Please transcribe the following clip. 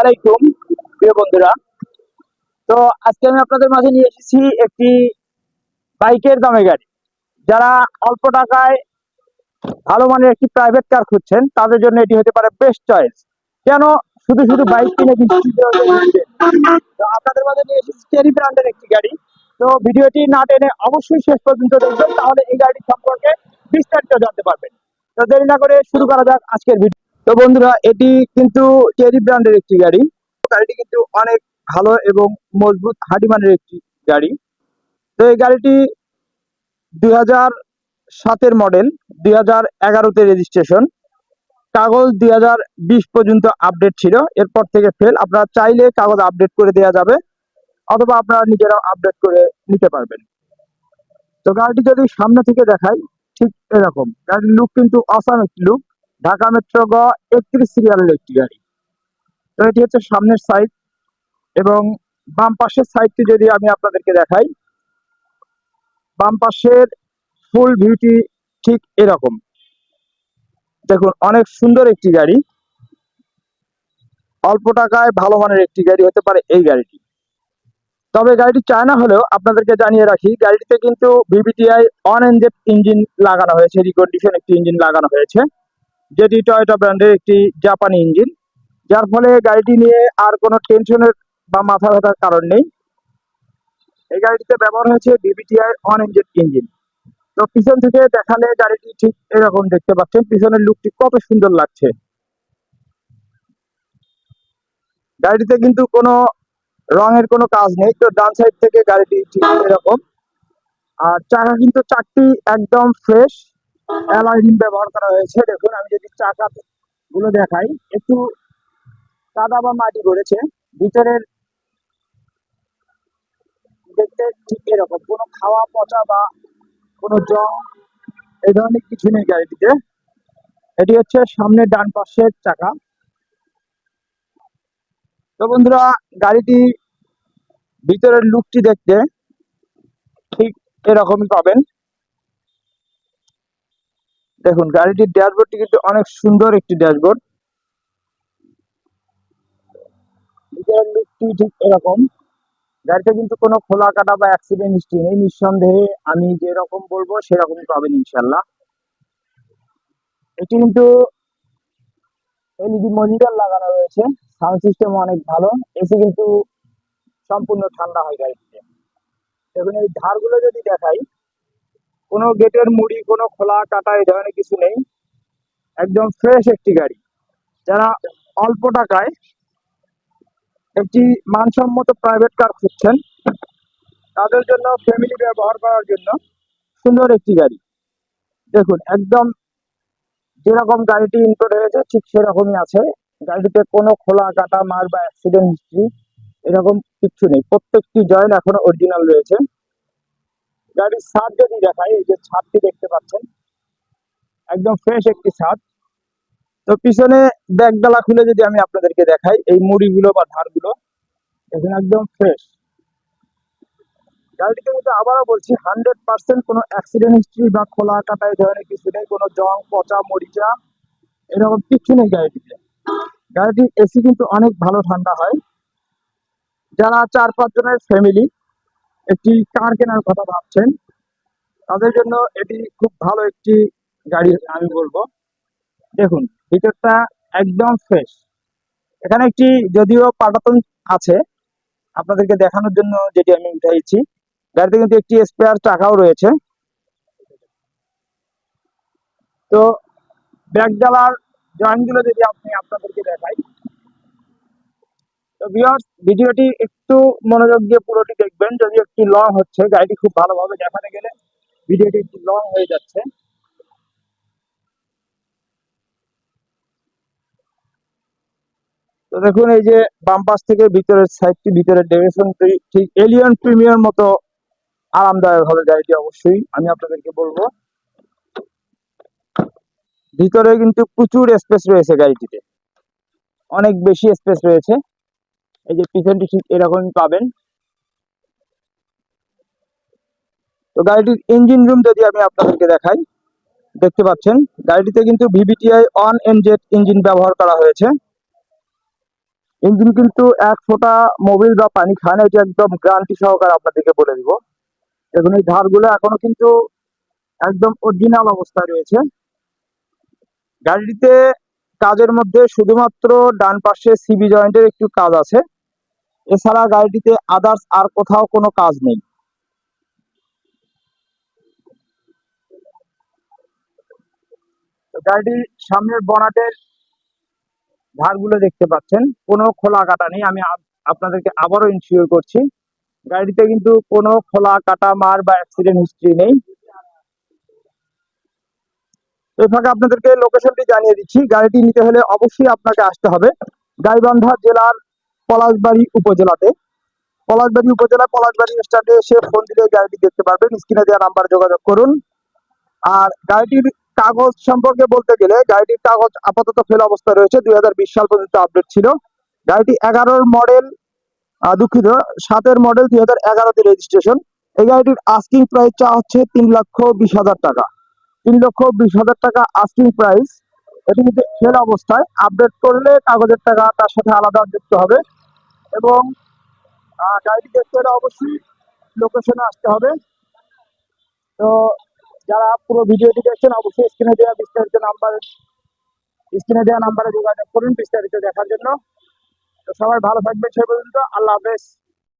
আলাইকুম, প্রিয় বন্ধুরা। তো আজকে আমি আপনাদের মাঝে নিয়ে এসেছি একটি বাইকের দামে গাড়ি। যারা অল্প টাকায় ভালো মানের একটি প্রাইভেট কার খুঁজছেন, তাদের জন্য এটি হতে পারে বেস্ট চয়েস কেন? শুধু শুধু বাইক কিনে তো আপনাদের মাঝে নিয়ে এসেছি চেরি ব্র্যান্ডের একটি গাড়ি। তো ভিডিওটি না টেনে অবশ্যই শেষ পর্যন্ত দেখবেন, তাহলে এই গাড়ি সম্পর্কে বিস্তারিত জানতে পারবেন। তো দেরি না করে শুরু করা যাক আজকের ভিডিও। তো বন্ধুরা, এটি কিন্তু চেরি ব্র্যান্ডের একটি গাড়ি। গাড়িটি কিন্তু অনেক ভালো এবং মজবুত হাডি মানের একটি গাড়ি। তো এই গাড়িটি দুই হাজার সাতের মডেল দুই হাজার এগারোতে রেজিস্ট্রেশন। কাগজ দুই হাজার বিশ পর্যন্ত আপডেট ছিল। এরপর থেকে ফেল আপনারা চাইলে কাগজ আপডেট করে দেওয়া যাবে অথবা আপনারা নিজেরাও আপডেট করে নিতে পারবেন। তো গাড়িটি যদি সামনে থেকে দেখাই, ঠিক এরকম। গাড়ির লুক কিন্তু অসাম একটি লুক ঢাকা মেট্রো গ একত্রিশ সিরিয়ালের একটি গাড়ি। তো এটি হচ্ছে সামনের সাইড এবং বাম পাশের সাইডটি যদি আমি আপনাদেরকে দেখাই, বাম পাশের ফুল ভিউটি ঠিক এরকম। দেখুন, অনেক সুন্দর একটি গাড়ি। অল্প টাকায় ভালো মানের একটি গাড়ি হতে পারে এই গাড়িটি। তবে গাড়িটি চায়না হলেও আপনাদেরকে জানিয়ে রাখি, গাড়িটিতে কিন্তু ভিভিটিআই অন এনজেড ইঞ্জিন লাগানো হয়েছে রিকন্ডিশন একটি ইঞ্জিন লাগানো হয়েছে। যেটি টয়োটা ব্র্যান্ডের একটি জাপানি ইঞ্জিন যার ফলে গাড়িটি নিয়ে আর কোনো টেনশনের বা মাথা ব্যথার কারণ নেই। এই গাড়িটিতে ব্যবহার হয়েছে বিবিটিআই অন ইঞ্জিন ইঞ্জিন তো পিছন থেকে দেখালে গাড়িটি ঠিক এরকম দেখতে পাচ্ছেন, পিছনের লুকটি কত সুন্দর লাগছে। গাড়িতে কিন্তু কোনো রঙের কোনো কাজ নেই, তো ডান সাইড থেকে গাড়িটি ঠিক এরকম। আর চাকা কিন্তু চারটি একদম ফ্রেশ অ্যালয় রিম ব্যবহার করা হয়েছে। দেখুন, আমি যদি চাকা গুলো দেখাই, একটু কাদা বা মাটি করেছে ভিতরের দেখতে ঠিক এরকম। কোনো খাওয়া, পচা বা কোনো জং এই ধরনের কিছু নেই গাড়িটিতে। এটি হচ্ছে সামনে ডান পাশের চাকা। তো বন্ধুরা, গাড়িটি ভিতরের লুকটি দেখতে ঠিক এরকমই পাবেন। দেখুন, গাড়িটির ড্যাশবোর্ডটি কিন্তু অনেক সুন্দর একটি ড্যাশবোর্ড লুকটি ঠিক এরকম। গাড়িতে কিন্তু কোনো খোলা কাটা বা অ্যাক্সিডেন্ট হিস্ট্রি নেই। নিঃসন্দেহে আমি যেরকম বলব, সেরকমই পাবেন ইনশাল্লাহ এটি কিন্তু এলইডি মনিটর লাগানো রয়েছে। সাউন্ড সিস্টেম অনেক ভালো। এসি কিন্তু সম্পূর্ণ ঠান্ডা হয় গাড়িটিতে। দেখুন, এই ধারগুলো যদি দেখাই কোনো গেটের মুড়ি, কোনো খোলা কাটা, এই ধরনের কিছু নেই। একদম ফ্রেশ একটি গাড়ি। যারা অল্প টাকায় একটি মানসম্মত প্রাইভেট কার খুঁজছেন, তাদের জন্য ফ্যামিলি ব্যবহার করার জন্য সুন্দর একটি গাড়ি। দেখুন, একদম যেরকম গাড়িটি ইনপুট হয়েছে, ঠিক সেরকমই আছে। গাড়িতে কোনো খোলা কাটা মার বা অ্যাক্সিডেন্ট হিস্ট্রি এরকম কিচ্ছু নেই। প্রত্যেকটি জয়েন্ট এখনও অরিজিনাল রয়েছে। গাড়ির ছাদ যদি দেখাই, এই যে ছাদটি দেখতে পাচ্ছেন, একদম ফ্রেশ একটি ছাদ। তো পিছনে ব্যাগডালা খুলে যদি আমি আপনাদেরকে দেখাই, এই মুড়িগুলো বা ধারগুলো এখানে একদম ফ্রেশ গাড়িটিতে কিন্তু আবারও বলছি হান্ড্রেড পার্সেন্ট কোনো অ্যাক্সিডেন্ট হিস্ট্রি বা খোলা কাটা এই ধরনের কিছু নেই, কোনো জং, পচা, মরিচা, এরকম কিচ্ছু নেই গাড়িটিতে। গাড়িটির এসি কিন্তু অনেক ভালো ঠান্ডা হয়। যারা চার পাঁচ জনের ফ্যামিলি একটি কার কেনার কথা ভাবছেন, তাদের জন্য এটি খুব ভালো একটি গাড়ি আমি বলব। দেখুন ভিতরটা একদম ফ্রেশ এখানে একটি যদিও পাটাতন আছে, আপনাদেরকে দেখানোর জন্য যেটি আমি উঠাইছি। গাড়িতে কিন্তু একটি স্পেয়ার চাকাও রয়েছে। তো ব্যাগডালার জয়েন্টগুলো যদি আপনি আপনাদেরকে দেখাই। ভিউয়ার্স ভিডিওটি একটু মনোযোগ দিয়ে পুরোটি দেখবেন। যদি একটু লং হচ্ছে, গাড়িটি খুব ভালোভাবে দেখাতে গেলে ভিডিওটি একটু লং হয়ে যাচ্ছে। তো দেখুন, এই যে বাম থেকে ভিতরের সাইডটি ভিতরের ডেভিয়েশন ঠিক এলিয়ন প্রিমিয়ার মতো আরামদায়ক হবে গাড়িটি অবশ্যই আমি আপনাদেরকে বলব। ভিতরে কিন্তু প্রচুর স্পেস রয়েছে গাড়িটিতে। অনেক বেশি স্পেস রয়েছে। এই যে পিছনটি ঠিক এরকমই পাবেন। তো গাড়িটির ইঞ্জিন রুম যদি আমি আপনাদেরকে দেখাই, দেখতে পাচ্ছেন, গাড়িটিতে কিন্তু ভিভিটিআই অন এনজেড ইঞ্জিন ব্যবহার করা হয়েছে। ইঞ্জিন কিন্তু এক ফোঁটা মোবিল বা পানি খায় না, এটা একদম গ্যারান্টি সহকারে আপনাদেরকে বলে দিব। দেখুন, এই ধারগুলো এখনও কিন্তু একদম অরিজিনাল অবস্থায় রয়েছে। গাড়িটিতে কাজের মধ্যে শুধুমাত্র ডান পাশে সিবি জয়েন্টের একটু কাজ আছে। এছাড়া গাড়িটিতে আদার্স আর কোথাও কোনো কাজ নেই। গাড়িটির সামনের বনাটের ধারগুলো দেখতে পাচ্ছেন। কোনো খোলা কাটা নেই। আমি আপনাদেরকে আবারও ইনশিওর করছি। গাড়িতে কিন্তু কোনো খোলা কাটা, মার বা অ্যাক্সিডেন্ট হিস্ট্রি নেই। এই ফাঁকে আপনাদেরকে লোকেশনটি জানিয়ে দিচ্ছি। গাড়িটি নিতে হলে অবশ্যই আপনাকে আসতে হবে। গাইবান্ধা জেলার পলাশবাড়ি উপজেলাতে। পলাশবাড়ি উপজেলা, পলাশবাড়ি স্ট্যান্ডে এসে ফোন দিলে গাড়িটি দেখতে পারবেন। স্ক্রিনে দেওয়া নাম্বার যোগাযোগ করুন। আর গাড়িটির কাগজ সম্পর্কে বলতে গেলে গাড়িটির কাগজ আপাতত ফেল অবস্থায় রয়েছে। দুই সাল পর্যন্ত আপডেট ছিল। গাড়িটি এগারোর মডেল দুঃখিত, সাতের মডেল দুই হাজার এগারোতে রেজিস্ট্রেশন এই গাড়িটির আস্কিং প্রাইস চা হচ্ছে তিন লক্ষ বিশ হাজার টাকা। তিন লক্ষ বিশ হাজার টাকা আস্কিং প্রাইস এটি কিন্তু ফেল অবস্থায়। আপডেট করলে কাগজের টাকা তার সাথে আলাদা যুক্ত হবে। এবং গাড়িটি দেখতে হলে অবশ্যই লোকেশনে আসতে হবে। তো যারা পুরো ভিডিওটি দেখছেন, অবশ্যই স্ক্রিনে দেওয়া বিস্তারিত নাম্বার স্ক্রিনে দেওয়া নাম্বারে যোগাযোগ করুন বিস্তারিত দেখার জন্য। তো সবাই ভালো থাকবে সে পর্যন্ত আল্লাহ হাফেজ।